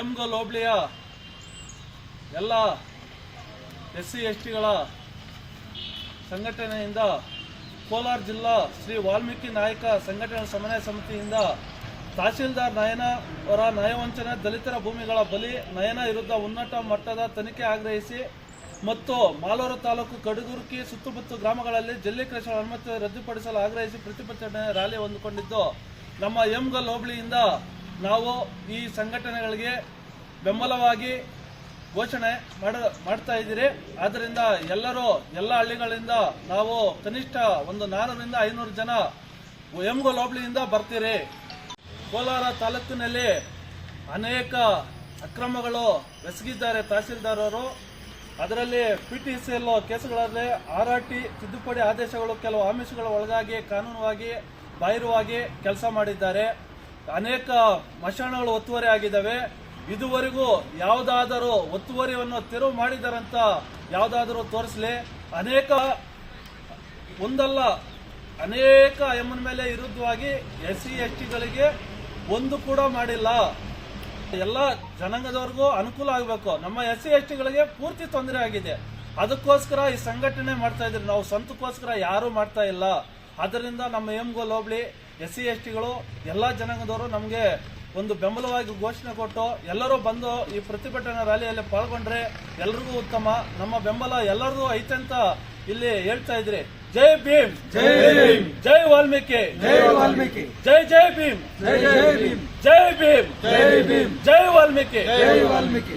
ಎಮ್ಗಲ್ ಹೋಬಳಿಯ ಎಲ್ಲ S C S ಟಿಗಳ ಸಂಘಟನೆಯಿಂದ ಕೋಲಾರ ಜಿಲ್ಲಾ ಶ್ರೀ ವಾಲ್ಮೀಕಿ ನಾಯಕ ಸಂಘಟನೆ ಸಮನ್ವಯ ಸಮಿತಿಯಿಂದ ತಹಸೀಲ್ದಾರ್ ನಯನ ಅವರ ನಯವಂಚನೆ ದಲಿತರ ಭೂಮಿಗಳ ಬಲಿ, ನಯನ ವಿರುದ್ಧ ಉನ್ನತ ಮಟ್ಟದ ತನಿಖೆ ಆಗ್ರಹಿಸಿ ಮತ್ತು ಮಾಲೂರು ತಾಲೂಕು ಕಡಗುರುಕಿ ಸುತ್ತಮುತ್ತ ಗ್ರಾಮಗಳಲ್ಲಿ ಜಲ್ಲಿಕೃಷಿ ಅನುಮತಿ ರದ್ದುಪಡಿಸಲು ಆಗ್ರಹಿಸಿ ಪ್ರತಿಭಟನೆ ರ್ಯಾಲಿ ಹೊಂದಿಕೊಂಡಿದ್ದು, ನಮ್ಮ ಎಂಗಲ್ ಹೋಬಳಿಯಿಂದ ನಾವು ಈ ಸಂಘಟನೆಗಳಿಗೆ ಬೆಂಬಲವಾಗಿ ಘೋಷಣೆ ಮಾಡ, ಮಾಡ್ತಾ ಇದ್ದೀರಿ. ಆದ್ದರಿಂದ ಎಲ್ಲರೂ ಎಲ್ಲ ಹಳ್ಳಿಗಳಿಂದ ನಾವು ಕನಿಷ್ಠ ಒಂದು ನಾನೂರಿಂದ ಐನೂರು ಜನ ಎಮ್ಗೋಲ್ ಹೋಬಳಿಯಿಂದ ಬರ್ತೀರಿ. ಕೋಲಾರ ತಾಲೂಕಿನಲ್ಲಿ ಅನೇಕ ಅಕ್ರಮಗಳು ಎಸಗಿದ್ದಾರೆ ತಹಸೀಲ್ದಾರರು. ಅದರಲ್ಲಿ ಪಿ ಟಿ ಸಿ ಎಲ್ ಕೇಸುಗಳಲ್ಲಿ ಆರ್ ಆರ್ ಟಿ ತಿದ್ದುಪಡಿ ಆದೇಶಗಳು ಕೆಲವು ಆಮಿಷಗಳ ಒಳಗಾಗಿ ಕಾನೂನುವಾಗಿ ಬಾಹಿರವಾಗಿ ಕೆಲಸ ಮಾಡಿದ್ದಾರೆ. ಅನೇಕ ಮಶಾಣಗಳು ಒತ್ತುವರಿ ಆಗಿದ್ದಾವೆ. ಇದುವರೆಗೂ ಯಾವುದಾದರೂ ಒತ್ತುವರಿಯನ್ನು ತೆರವು ಮಾಡಿದಾರಂತ ಯಾವುದಾದರೂ ತೋರಿಸಲಿ. ಅನೇಕ, ಒಂದಲ್ಲ, ಅನೇಕ ಎಮ್ಮನ ಮೇಲೆ ವಿರುದ್ಧವಾಗಿ ಎಸ್ ಸಿ, ಎಸ್ ಟಿಗಳಿಗೆ ಒಂದು ಕೂಡ ಮಾಡಿಲ್ಲ. ಎಲ್ಲ ಜನಾಂಗದವ್ರಿಗೂ ಅನುಕೂಲ ಆಗಬೇಕು. ನಮ್ಮ ಎಸ್ ಸಿ, ಎಸ್ ಟಿಗಳಿಗೆ ಪೂರ್ತಿ ತೊಂದರೆ ಆಗಿದೆ. ಅದಕ್ಕೋಸ್ಕರ ಈ ಸಂಘಟನೆ ಮಾಡ್ತಾ ಇದ್ರಿ ನಾವು ಸ್ವಂತಕ್ಕೋಸ್ಕರ ಯಾರೂ ಮಾಡ್ತಾ ಇಲ್ಲ. ಅದರಿಂದ ನಮ್ಮ ಎಮ್ಗೋಲ್ ಹೋಬಳಿ ಎಸ್ ಸಿ ಎಸ್ ಟಿಗಳು ಎಲ್ಲ ಜನಾಂಗದವರು ನಮಗೆ ಒಂದು ಬೆಂಬಲವಾಗಿ ಘೋಷಣೆ ಕೊಟ್ಟು ಎಲ್ಲರೂ ಬಂದು ಈ ಪ್ರತಿಭಟನಾ ರ್ಯಾಲಿಯಲ್ಲಿ ಪಾಲ್ಗೊಂಡ್ರೆ ಎಲ್ರಿಗೂ ಉತ್ತಮ. ನಮ್ಮ ಬೆಂಬಲ ಎಲ್ಲರಿಗೂ ಐತೆ ಅಂತ ಇಲ್ಲಿ ಹೇಳ್ತಾ ಇದ್ರಿ. ಜೈ ಭೀಮ್! ಜೈ ಭೀಮ್. ಜೈ ವಾಲ್ಮೀಕಿ! ಜೈ ವಾಲ್ಮೀಕಿ! ಜೈ ಜೈ ಭೀಮ್! ಜೈ ಜೈ ಭೀಮ್! ಜೈ ಭೀಮ್! ಜೈ ಭೀಮ್! ಜೈ ವಾಲ್ಮೀಕಿ! ಜೈ ವಾಲ್ಮೀಕಿ!